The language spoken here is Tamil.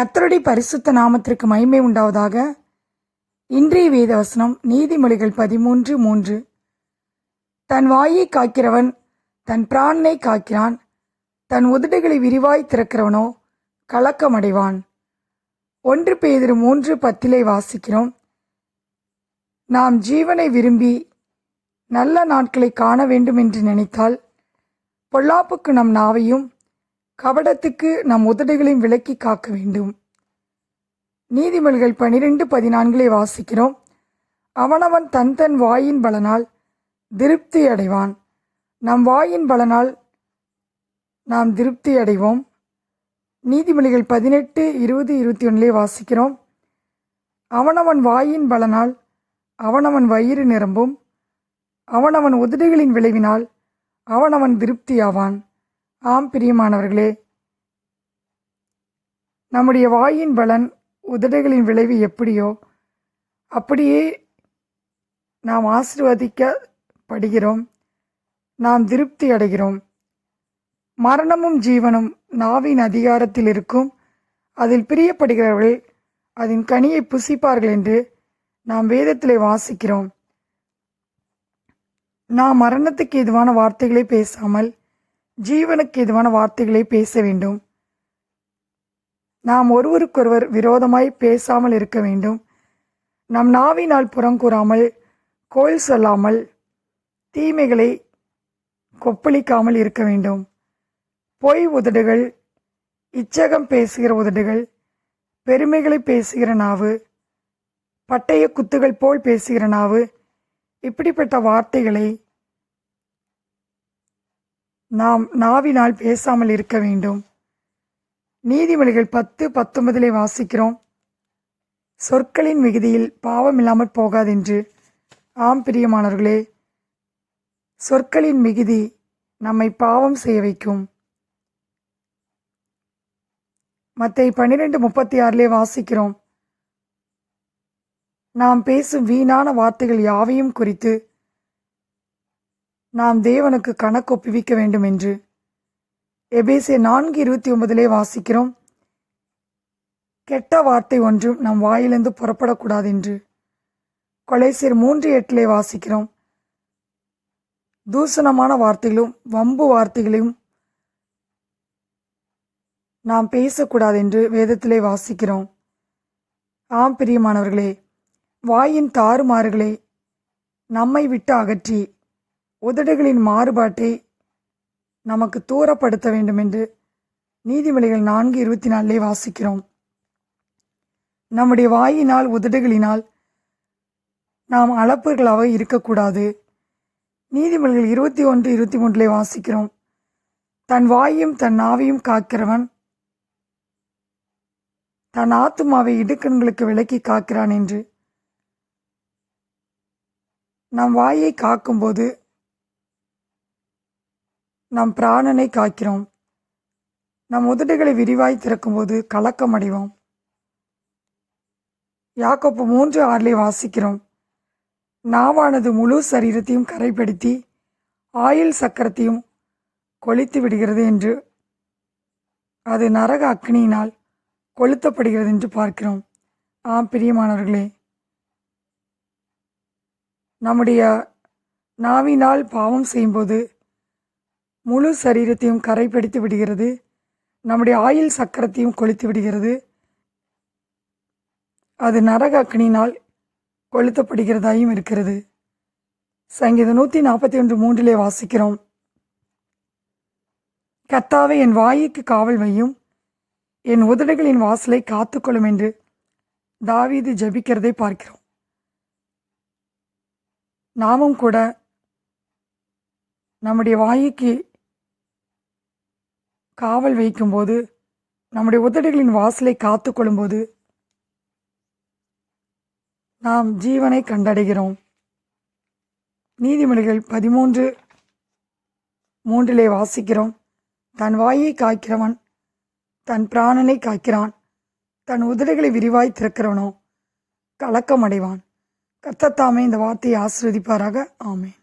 கத்தருடைய பரிசுத்த நாமத்திற்கு மகிமை உண்டாவதாக. இன்றைய வேதவசனம் நீதிமொழிகள் பதிமூன்று மூன்று. தன் வாயை காக்கிறவன் தன் பிராணனை காக்கிறான். தன் உதடுகளை விரிவாய் திறக்கிறவனோ கலக்கமடைவான். ஒன்று பேதிரு மூன்று பத்திலே வாசிக்கிறோம். நாம் ஜீவனை விரும்பி நல்ல நாட்களை காண வேண்டும் என்று நினைத்தால் பொல்லாப்புக்கு நம் நாவையும் கபடத்துக்கு நம் உதடுகளையும் விலக்கி காக்க வேண்டும். நீதிமொழிகள் பனிரெண்டு பதினான்களை வாசிக்கிறோம். அவனவன் தன் தன் வாயின் பலனால் திருப்தி அடைவான். நம் வாயின் பலனால் நாம் திருப்தி அடைவோம். நீதிமொழிகள் பதினெட்டு இருபது இருபத்தி ஒன்றிலே வாசிக்கிறோம். அவனவன் வாயின் பலனால் அவனவன் வயிறு நிரம்பும். அவனவன் உதடுகளின் விளைவினால் அவனவன் திருப்தியாவான். ஆம் பிரியமானவர்களே. நம்முடைய வாயின் பலன் உதடுகளின் விளைவு எப்படியோ அப்படியே நாம் ஆசிர்வதிக்கப்படுகிறோம். நாம் திருப்தி அடைகிறோம். மரணமும் ஜீவனும் நாவின் அதிகாரத்தில் இருக்கும். அதில் பிரியப்படுகிறவர்கள் அதன் கனியை புசிப்பார்கள் என்று நாம் வேதத்திலே வாசிக்கிறோம். நாம் மரணத்துக்கு எதுவான வார்த்தைகளை பேசாமல் ஜீவனுக்கு எதுவான வார்த்தைகளை பேச வேண்டும். நாம் ஒருவருக்கொருவர் விரோதமாய் பேசாமல் இருக்க வேண்டும். நம் நாவினால் புறங்கூறாமல் கோல் சொல்லாமல் தீமைகளை கொப்பளிக்காமல் இருக்க வேண்டும். பொய் உதடுகள் இச்சகம் பேசுகிற உதடுகள் பெருமைகளை பேசுகிற நாவு பட்டய குத்துகள் போல் பேசுகிற நாவு இப்படிப்பட்ட வார்த்தைகளை நாம் நாவினால் பேசாமல் இருக்க வேண்டும். நீதிமொழிகள் பத்து பத்தொன்பதிலே வாசிக்கிறோம். சொற்களின் மிகுதியில் பாவம் இல்லாமல் போகாதென்று. ஆம் பிரியமானவர்களே சொற்களின் மிகுதி நம்மை பாவம் செய்ய வைக்கும். மத்தை பன்னிரெண்டு முப்பத்தி ஆறிலே வாசிக்கிறோம். நாம் பேசும் வீணான வார்த்தைகள் யாவையும் குறித்து நாம் தேவனுக்கு கணக்கு ஒப்புவிக்க வேண்டும் என்று எபேசிய நான்கு இருபத்தி ஒன்பதிலே வாசிக்கிறோம். கெட்ட வார்த்தை ஒன்றும் நம் வாயிலிருந்து புறப்படக்கூடாது என்று கொலைசியர் மூன்று எட்டிலே வாசிக்கிறோம். தூசணமான வார்த்தைகளும் வம்பு வார்த்தைகளையும் நாம் பேசக்கூடாது என்று வேதத்திலே வாசிக்கிறோம். ஆம் பிரியமானவர்களே வாயின் தாறுமாறுகளை நம்மை விட்டு அகற்றி உதடுகளின் மாறுபாட்டை நமக்கு தூரப்படுத்த வேண்டும் என்று நீதிமொழிகள் நான்கு இருபத்தி நாலிலே வாசிக்கிறோம். நம்முடைய வாயினால் உதடுகளினால் நாம் அளப்புகளாக இருக்கக்கூடாது. நீதிமொழிகள் இருபத்தி ஒன்று இருபத்தி மூன்றிலே வாசிக்கிறோம். தன் வாயும் தன் நாவையும் காக்கிறவன் தன் ஆத்துமாவை இடுக்கண்களுக்கு விலக்கி காக்கிறான் என்று. நம் வாயை காக்கும்போது நம் பிராணனை காக்கிறோம். நம் உதடுகளை விரிவாய் திறக்கும்போது கலக்கம் அடைவோம். யாக்கோப்பு மூன்று ஆறிலே வாசிக்கிறோம். நாவானது முழு சரீரத்தையும் கரைப்படுத்தி ஆயில் சக்கரத்தையும் கொளித்து விடுகிறது என்று அது நரக அக்னியினால் கொளுத்தப்படுகிறது என்று பார்க்கிறோம். ஆம் பிரியமானவர்களே. நம்முடைய நாவினால் பாவம் செய்யும்போது முழு சரீரத்தையும் கரைப்படுத்தி விடுகிறது. நம்முடைய ஆயில் சக்கரத்தையும் கொளுத்து விடுகிறது. அது நரக அக்னினால் கொளுத்தப்படுகிறதாயும் இருக்கிறது. சங்கீதம் நூற்றி நாற்பத்தி ஒன்று மூன்றிலே வாசிக்கிறோம். கத்தாவை என் வாய்க்கு காவல் வையும். என் உதடுகளின் வாசலை காத்துக்கொள்ளும் என்று தாவீது ஜபிக்கிறதை பார்க்கிறோம். நாமும் கூட நம்முடைய வாய்க்கு காவல் வைக்கும்போது நம்முடைய உதடுகளின் வாசலை காத்துக்கொள்ளும்போது நாம் ஜீவனை கண்டடைகிறோம். நீதிமொழிகள் பதிமூன்று மூன்றிலே வாசிக்கிறோம். தன் வாயை காய்க்கிறவன் தன் பிராணனை காய்க்கிறான் தன் உதடுகளை விரிவாய் திறக்கிறவனோ கலக்கம் அடைவான் கர்த்தத்தாமே இந்த வார்த்தையை ஆசிர்வதிப்பாராக. ஆமேன்.